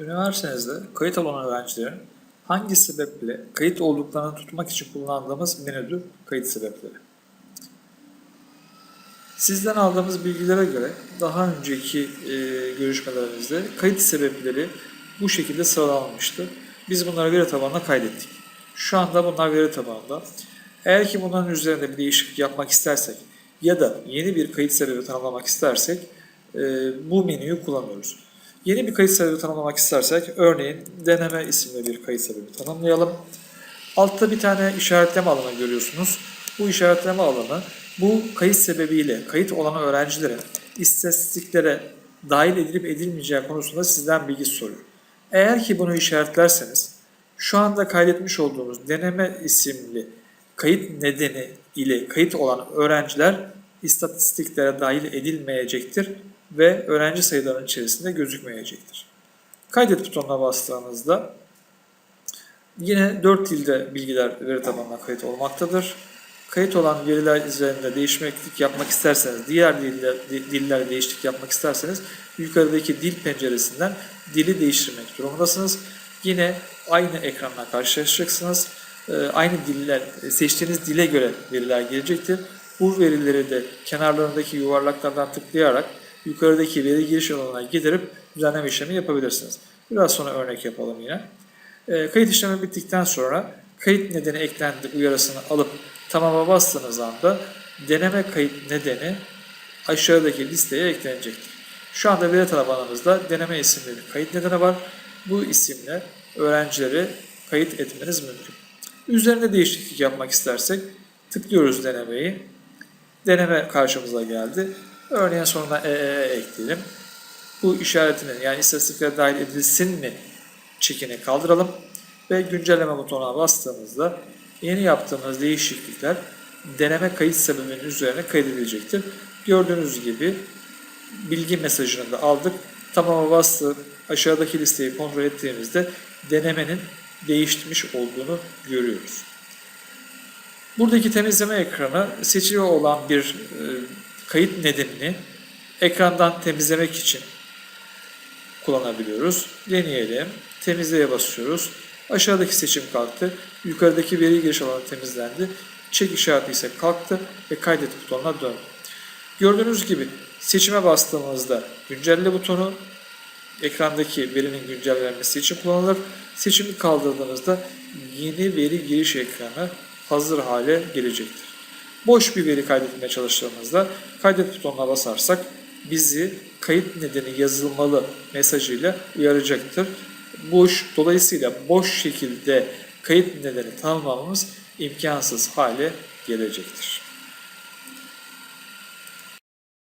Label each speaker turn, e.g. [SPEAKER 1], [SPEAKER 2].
[SPEAKER 1] Üniversitenizde kayıt olan öğrencilerin hangi sebeple kayıt olduklarını tutmak için kullandığımız menüdür kayıt sebepleri. Sizden aldığımız bilgilere göre daha önceki e, görüşmelerimizde kayıt sebepleri bu şekilde sıralanmıştı. Biz bunları veri tabanına kaydettik. Şu anda bunlar veri tabanında. Eğer ki bunların üzerinde bir değişiklik yapmak istersek ya da yeni bir kayıt sebebi tanımlamak istersek e, bu menüyü kullanıyoruz. Yeni bir kayıt sebebi tanımlamak istersek örneğin deneme isimli bir kayıt sebebi tanımlayalım. Altta bir tane işaretleme alanı görüyorsunuz. Bu işaretleme alanı bu kayıt sebebiyle kayıt olan öğrencilere istatistiklere dahil edilip edilmeyeceği konusunda sizden bilgi soruyor. Eğer ki bunu işaretlerseniz şu anda kaydetmiş olduğunuz deneme isimli kayıt nedeni ile kayıt olan öğrenciler istatistiklere dahil edilmeyecektir ve öğrenci sayılarının içerisinde gözükmeyecektir. Kaydet butonuna bastığınızda yine 4 dilde bilgiler veri tabanına kayıt olmaktadır. Kayıt olan veriler üzerinde değişiklik yapmak isterseniz, diğer diller, dillerde değişiklik yapmak isterseniz yukarıdaki dil penceresinden dili değiştirmek durumundasınız. Yine aynı ekranla karşılaşacaksınız. Ee, Aynı diller, seçtiğiniz dile göre veriler gelecektir. Bu verileri de kenarlarındaki yuvarlaklardan tıklayarak yukarıdaki veri giriş alanına giderip düzenleme işlemi yapabilirsiniz. Biraz sonra örnek yapalım yine. E, kayıt işlemi bittikten sonra kayıt nedeni eklendi uyarısını alıp tamama bastığınız anda deneme kayıt nedeni aşağıdaki listeye eklenecektir. Şu anda veri tabanımızda deneme isimli bir kayıt nedeni var. Bu isimle öğrencileri kayıt etmeniz mümkün. Üzerinde değişiklik yapmak istersek tıklıyoruz denemeyi. Deneme karşımıza geldi. Örneğin sonuna EEE ekleyelim. Bu işaretini yani istatistiklere dahil edilsin mi çekini kaldıralım ve güncelleme butonuna bastığımızda yeni yaptığımız değişiklikler deneme kayıt sebebinin üzerine kaydedilecektir. Gördüğünüz gibi bilgi mesajını da aldık. Tamama bastık. Aşağıdaki listeyi kontrol ettiğimizde denemenin değişmiş olduğunu görüyoruz. Buradaki temizleme ekranı seçili olan bir e, kayıt nedenini ekrandan temizlemek için kullanabiliyoruz. Deneyelim. Temizleye basıyoruz. Aşağıdaki seçim kalktı. Yukarıdaki veri giriş alanı temizlendi. Çek işareti ise kalktı ve kaydet butonuna döndü. Gördüğünüz gibi seçime bastığımızda güncelle butonu ekrandaki verinin güncellenmesi için kullanılır. Seçimi kaldırdığınızda yeni veri giriş ekranı hazır hale gelecektir. Boş bir veri kaydetmeye çalıştığımızda kaydet butonuna basarsak bizi kayıt nedeni yazılmalı mesajıyla uyaracaktır. Boş, dolayısıyla boş şekilde kayıt nedeni tanımlamamız imkansız hale gelecektir.